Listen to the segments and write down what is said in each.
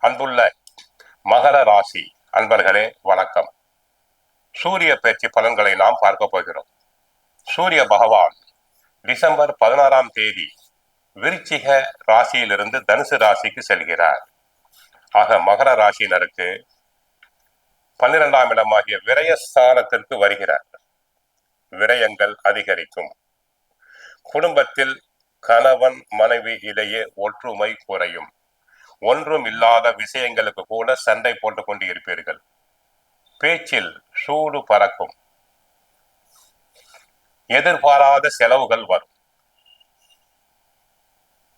அன்புள்ள மகர ராசி அன்பர்களே வணக்கம். சூரிய பேச்சு பலன்களை நாம் பார்க்க போகிறோம். சூரிய பகவான் டிசம்பர் பதினாறாம் தேதி விருச்சிக ராசியிலிருந்து தனுசு ராசிக்கு செல்கிறார். ஆக மகர ராசியினருக்கு பன்னிரெண்டாம் இடமாகிய விரயஸ்தானத்திற்கு வருகிறார். விரயங்கள் அதிகரிக்கும். குடும்பத்தில் கணவன் மனைவி இடையே ஒற்றுமை குறையும். ஒன்றும் இல்லாத விஷயங்களுக்கு கூட சண்டை போட்டுக் கொண்டு இருப்பீர்கள். பேச்சில் சூடு பறக்கும். எதிர்பாராத செலவுகள் வரும்.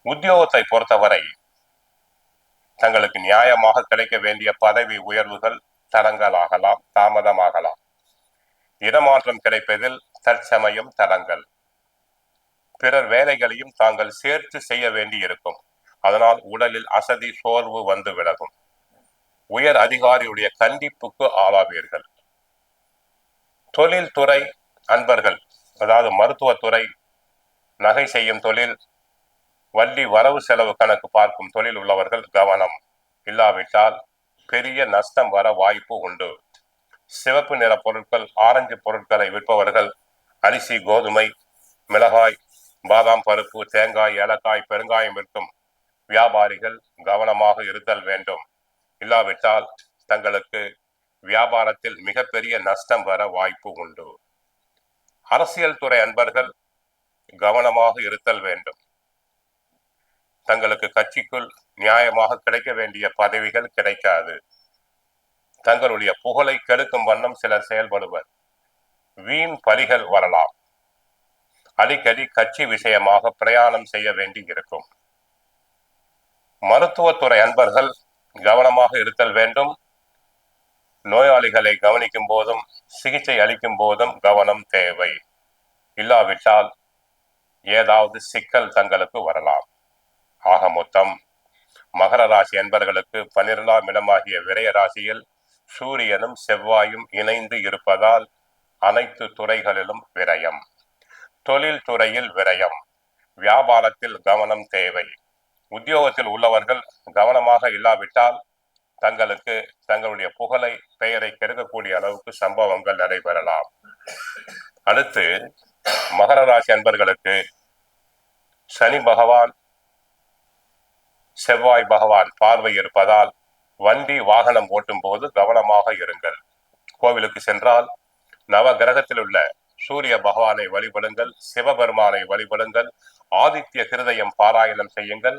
உத்தியோகத்தை பொறுத்தவரை தங்களுக்கு நியாயமாக கிடைக்க வேண்டிய பதவி உயர்வுகள் தடங்கலாகலாம் தாமதமாகலாம். இடமாற்றம் கிடைப்பதில் தற்சமயம் தடங்கள் பிறர் வேலைகளையும் தாங்கள் சேர்த்து செய்ய வேண்டியிருக்கும். அதனால் உடலில் அசதி சோர்வு வந்து விலகும். உயர் அதிகாரியுடைய கண்டிப்புக்கு ஆளாவீர்கள். தொழில்துறை அன்பர்கள் அதாவது மருத்துவத்துறை நகை செய்யும் தொழில் வள்ளி வரவு செலவு கணக்கு பார்க்கும் தொழில் உள்ளவர்கள் கவனம் இல்லாவிட்டால் பெரிய நஷ்டம் வர வாய்ப்பு உண்டு. சிவப்பு நிற பொருட்கள் ஆரஞ்சு பொருட்களை விற்பவர்கள் அரிசி கோதுமை மிளகாய் பாதாம் பருப்பு தேங்காய் ஏலக்காய் பெருங்காயம் விற்கும் வியாபாரிகள் கவனமாக இருத்தல் வேண்டும். இல்லாவிட்டால் தங்களுக்கு வியாபாரத்தில் மிகப்பெரிய நஷ்டம் வர வாய்ப்பு உண்டு. அரசியல் துறை அன்பர்கள் கவனமாக இருத்தல் வேண்டும். தங்களுக்கு கட்சிக்குள் நியாயமாக கிடைக்க வேண்டிய பதவிகள் கிடைக்காது. தங்களுடைய புகழை கெடுக்கும் வண்ணம் சிலர் செயல்படுவர். வீண் பலிகள் வரலாம். அடிக்கடி கட்சி விஷயமாக பிரயாணம் செய்ய வேண்டி இருக்கும் மருத்துவத்துறை அன்பர்கள் கவனமாக இருத்தல் வேண்டும். நோயாளிகளை கவனிக்கும் போதும் சிகிச்சை அளிக்கும் போதும் கவனம் தேவை. இல்லாவிட்டால் ஏதாவது சிக்கல் தங்களுக்கு வரலாம். ஆக மொத்தம் மகர ராசி அன்பர்களுக்கு பனிரெண்டாம் இடமாகிய விரய ராசியில் சூரியனும் செவ்வாயும் இணைந்து இருப்பதால் அனைத்து துறைகளிலும் விரயம். தொழில் துறையில் விரயம். வியாபாரத்தில் கவனம் தேவை. உத்தியோகத்தில் உள்ளவர்கள் கவனமாக இல்லாவிட்டால் தங்களுக்கு தங்களுடைய புகழை பெயரை கெடுக்கக்கூடிய அளவுக்கு சம்பவங்கள் நடைபெறலாம். அடுத்து மகர ராசி அன்பர்களுக்கு சனி பகவான் செவ்வாய் பகவான் பார்வை இருப்பதால் வண்டி வாகனம் ஓட்டும் போது கவனமாக இருங்கள். கோவிலுக்கு சென்றால் நவ கிரகத்தில் உள்ள சூரிய பகவானை வழிபடுங்கள் சிவபெருமானை வழிபடுங்கள் ஆதித்ய ஹிருதயம் பாராயணம் செய்யுங்கள்